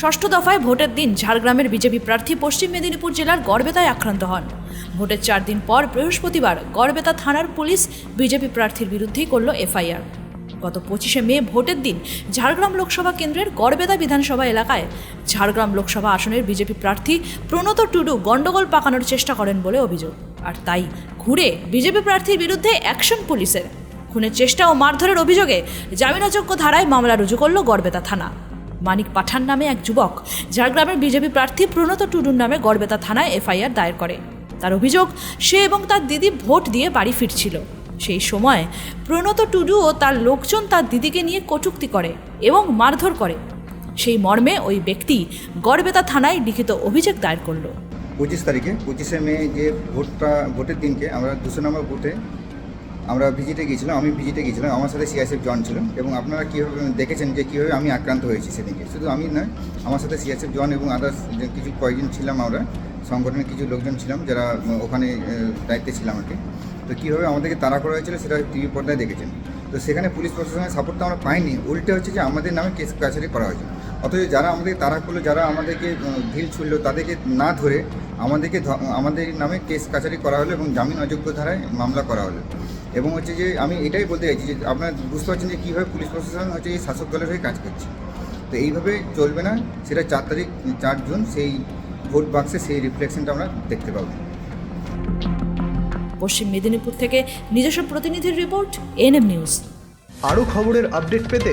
ষষ্ঠ দফায় ভোটের দিন ঝাড়গ্রামের বিজেপি প্রার্থী পশ্চিম মেদিনীপুর জেলার গড়বেতায় আক্রান্ত হন। ভোটের চার দিন পর বৃহস্পতিবার গড়বেতা থানার পুলিশ বিজেপি প্রার্থীর বিরুদ্ধেই করল এফআইআর। গত পঁচিশে মে ভোটের দিন ঝাড়গ্রাম লোকসভা কেন্দ্রের গড়বেতা বিধানসভা এলাকায় ঝাড়গ্রাম লোকসভা আসনের বিজেপি প্রার্থী প্রণত টুডু গণ্ডগোল পাকানোর চেষ্টা করেন বলে অভিযোগ। আর তাই ঘুরে বিজেপি প্রার্থীর বিরুদ্ধে অ্যাকশন পুলিশের। খুনের চেষ্টা ও মারধরের অভিযোগে জামিনাযোগ্য ধারায় মামলা রুজু করল গড়বেতা থানা। মানিক পাঠান নামে এক যুবক ঝাড়গ্রামের বিজেপি প্রার্থী প্রণত টুডুর নামে গড়বেতা থানায় এফআইআর দায়ের করে। তার অভিযোগ, সে এবং তার দিদি ভোট দিয়ে বাড়ি ফিরছিল। সেই সময় প্রণত টুডু ও তার লোকজন তার দিদিকে নিয়ে কটূক্তি করে এবং মারধর করে। সেই মর্মে ওই ব্যক্তি গড়বেতা থানায় লিখিত অভিযোগ দায়ের করল। পঁচিশ তারিখে, পঁচিশে মে যে ভোটটা, ভোটের দিনকে আমরা দুশো নম্বর ভোটে আমরা ভিজিটে গিয়েছিলাম, আমি ভিজিটে গিয়েছিলাম, আমার সাথে সিআইএসএফ জন ছিল এবং আপনারা কীভাবে দেখেছেন যে কীভাবে আমি আক্রান্ত হয়েছি সেদিনকে? শুধু আমি নয়, আমার সাথে সিআইএসএফ জন এবং আদার্স কিছু কয়েকজন ছিলাম আমরা, সংগঠনের কিছু লোকজন ছিলাম, যারা ওখানে দায়িত্বে ছিলাম আর কি তো কীভাবে আমাদেরকে তাড়া করা হয়েছিল সেটা টিভি পর্দায় দেখেছেন। তো সেখানে পুলিশ প্রশাসনের সাপোর্ট তো আমরা পাইনি, উল্টে হচ্ছে যে আমাদের নামে কেস কাছারি করা হয়েছে। অথচ যারা আমাদের তারা করল যারা আমাদেরকে ঢিল ছুড়লো তাদেরকে না ধরে আমাদেরকে আমাদের নামে কেস কাছারি করা হলো এবং জামিন অযোগ্য ধারায় মামলা করা হলো। এবং হচ্ছে যে আমি এটাই বলতে চাইছি যে আপনারা বুঝতে পারছেন যে কীভাবে পুলিশ প্রশাসন হচ্ছে এই শাসক দলের হয়ে কাজ করছে। তো এইভাবে চলবে না সেটা চার তারিখ চার জুন সেই ভোট বাক্সে সেই রিফ্লেকশনটা আমরা দেখতে পাবো। পশ্চিম মেদিনীপুর থেকে নিজস্ব প্রতিনিধির রিপোর্ট এনএম নিউজ। আরও খবরের আপডেট পেতে